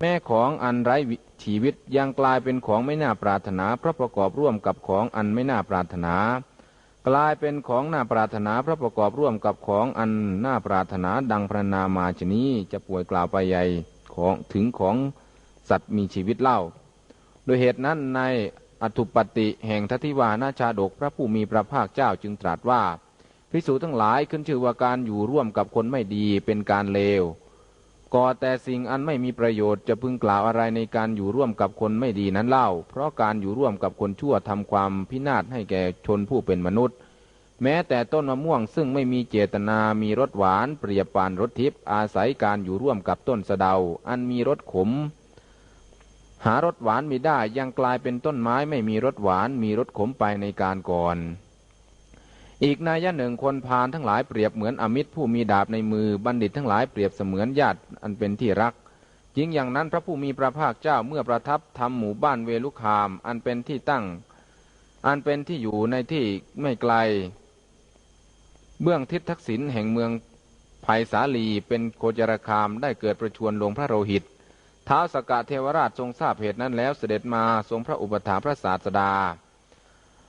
แม่ของอันไร้ชีวิตยังกลายเป็นของไม่น่าปรารถนาเพราะประกอบร่วมกับของอันไม่น่าปรารถนา กลายเป็นของน่าปรารถนาเพราะประกอบร่วมกับของอันน่าปรารถนาดังพรรณนามาชนี้จะป่วยกล่าวไปใหญ่ของถึงของสัตว์มีชีวิตเล่า โดยเหตุนั้นในอธุปติแห่งทัติวานาชาดกพระผู้มีพระภาคเจ้าจึงตรัสว่าพิสูจทั้งหลายขึ้นชื่อว่าการอยู่ร่วมกับคนไม่ดีเป็นการเลว ก่อแต่สิ่งอันไม่มีประโยชน์จะพึงกล่าวอะไรในการอยู่ร่วมกับคนไม่ดีนั้นเล่า เพราะการอยู่ร่วมกับคนชั่วทำความพินาศให้แก่ชนผู้เป็นมนุษย์ แม้แต่ต้นมะม่วงซึ่งไม่มีเจตนามีรสหวาน เปรียบปานรสทิพย์อาศัยการอยู่ร่วมกับต้นสะเดา อันมีรสขม หารสหวานไมีได้ยังกลายเป็นต้นไม้ไม่มีรสหวานมีรสขมไปในการก่อน อีกนายะหนึ่งคนพาลทั้งหลายเปรียบเหมือนอมิตรผู้มีดาบในมือบัณฑิตทั้งหลายเปรียบเสมือนญาติอันเป็นที่รักจริงอย่างนั้นพระผู้มีพระภาคเจ้าเมื่อประทับทำหมู่บ้านเวลุคาม อันเป็นที่ตั้ง อันเป็นที่อยู่ในที่ไม่ไกล เบื้องทิศทักษิณแห่งเมืองภัยสาลีเป็นโคจรคามได้เกิดประชวรลวงพระโลหิตท้าวสกกะเทวราชทรงทราบเหตุนั้นแล้วเสด็จมาทรงพระอุปถัมภ์พระศาสดา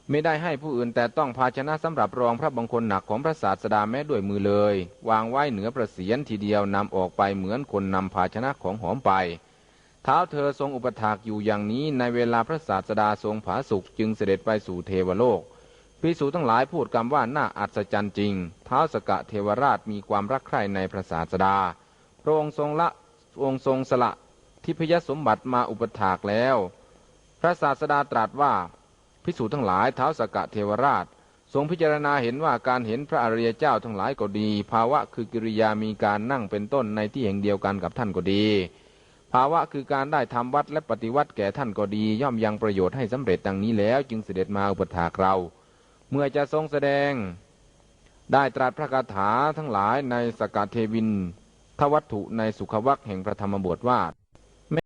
ไม่ได้ให้ผู้อื่นแต่ต้องภาชนะสำหรับรองพระบังคลหนักของพระศาสดาแม้ด้วยมือเลย วางไว้เหนือประเสียนทีเดียวนำออกไปเหมือนคนนำภาชนะของหอมไป เท้าเธอทรงอุปถากอยู่อย่างนี้ในเวลาพระศาสดาทรงผาสุกจึงเสด็จไปสู่เทวโลกพิสูจทั้งหลายพูดคำว่าน่าอัศจรรย์จริง เท้าสกะเทวราชมีความรักใคร่ในพระศาสดา พระองค์ทรงละองค์ทรงสละทิพยสมบัติมาอุปถากแล้ว พระศาสดาตรัสว่า พิสูจน์ทั้งหลายเท้าสกกะเทวราช ทรงพิจารณาเห็นว่าการเห็นพระอริยเจ้าทั้งหลายก็ดี ภาวะคือกิริยามีการนั่งเป็นต้นในที่แห่งเดียวกันกับท่านก็ดี ภาวะคือการได้ทำวัดและปฏิวัติแก่ท่านก็ดี ย่อมยังประโยชน์ให้สำเร็จดังนี้แล้วจึงเสด็จมาอุปถากเรา เมื่อจะทรงแสดง ได้ตรัสพระคาถาทั้งหลายในสกกะเทวินทวัตถุในสุขวักแห่งพระธรรมบทว่า